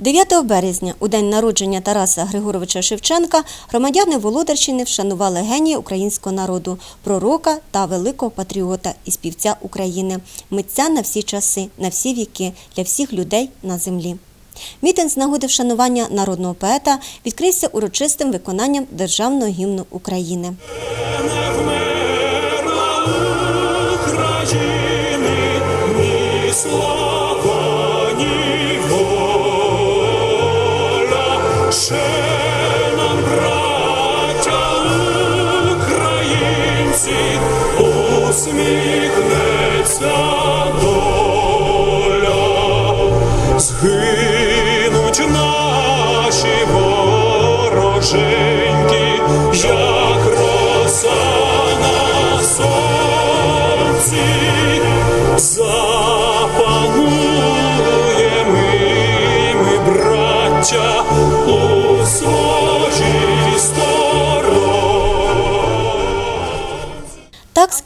9 березня, у день народження Тараса Григоровича Шевченка, громадяни Володарщини вшанували генія українського народу, пророка та великого патріота і співця України, митця на всі часи, на всі віки, для всіх людей на землі. Мітинг з нагоди вшанування народного поета відкрився урочистим виконанням державного гімну України. України você.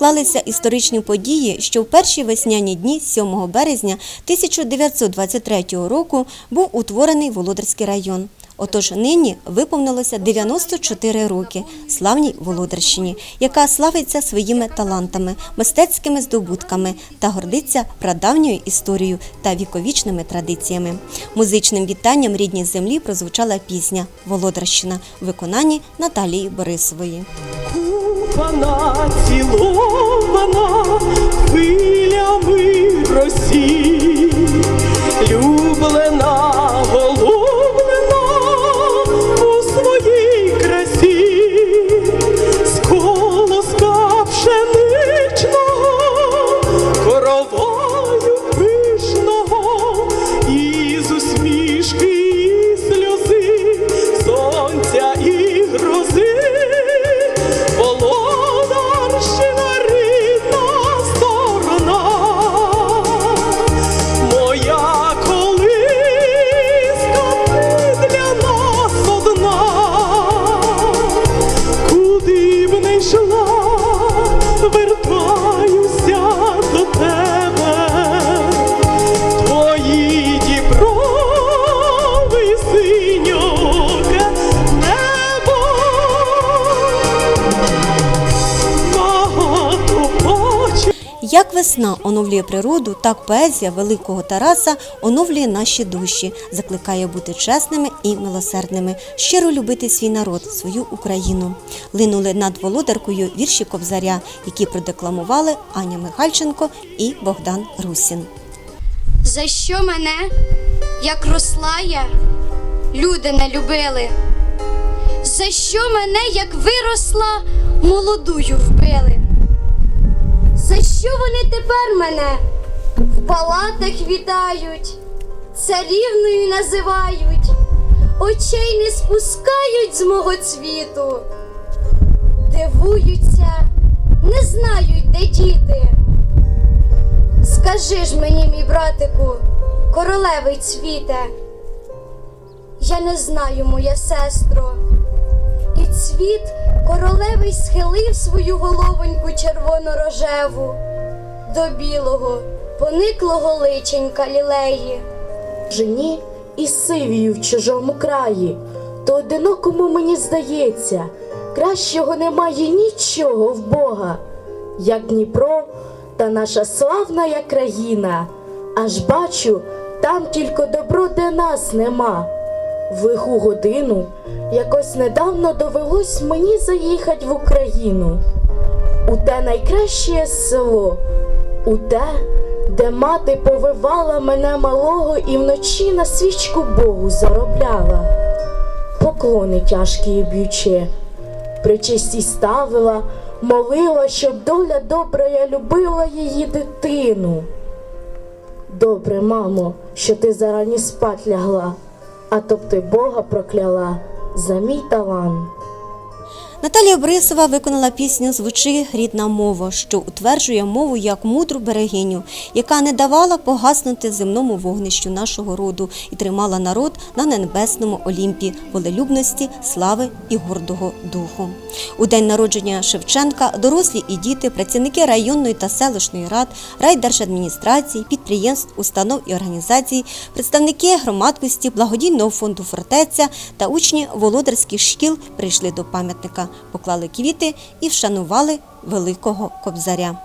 Склалися історичні події, що в перші весняні дні 7 березня 1923 року був утворений Володарський район. Отож нині виповнилося 94 роки славній Володарщині, яка славиться своїми талантами, мистецькими здобутками та гордиться прадавньою історією та віковічними традиціями. Музичним вітанням рідній землі прозвучала пісня Володарщина в виконанні Наталії Борисової. Купана, цілована хвилями росі, Як весна оновлює природу, так поезія великого Тараса оновлює наші душі, закликає бути чесними і милосердними, щиро любити свій народ, свою Україну. Линули над володаркою вірші Кобзаря, які продекламували Аня Михальченко і Богдан Русін. За що мене, як росла я, люди не любили? За що мене, як виросла, молодую вбили? Вони тепер мене в палатах вітають, царівною називають, очей не спускають з мого цвіту, дивуються, не знають, де діти. Скажи ж мені, мій братику, королевий цвіте, я не знаю, моя сестро. І цвіт королевий схилив свою головоньку червоно-рожеву до білого, пониклого личенька лілеї. жені і сивію в чужому краї, то одинокому мені здається, кращого немає нічого в Бога, як Дніпро та наша славна я країна. Аж бачу, там тільки добро, де нас нема. В лиху годину якось недавно довелось мені заїхать в Україну у те найкраще село, у те, де мати повивала мене малого і вночі на свічку Богу заробляла, поклони тяжкі б'ючи, причисті ставила, молила, щоб доля добра я любила її дитину. Добре, мамо, що ти зарані спать лягла, а то б ти Бога прокляла за мій талант. Наталія Борисова виконала пісню Звучи рідна мова, що утверджує мову як мудру берегиню, яка не давала погаснути земному вогнищу нашого роду і тримала народ на небесному Олімпі волелюбності, слави і гордого духу. У день народження Шевченка дорослі і діти, працівники районної та селищної рад, райдержадміністрації, підприємств, установ і організацій, представники громадськості, благодійного фонду фортеця та учні володарських шкіл прийшли до пам'ятника, поклали квіти і вшанували великого кобзаря.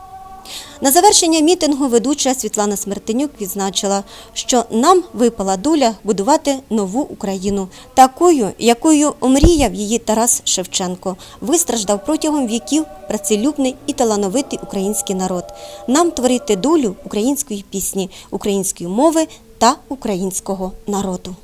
На завершення мітингу ведуча Світлана Смертенюк відзначила, що нам випала доля будувати нову Україну, такою, якою мріяв її Тарас Шевченко, вистраждав протягом віків працелюбний і талановитий український народ. Нам творити долю української пісні, української мови та українського народу.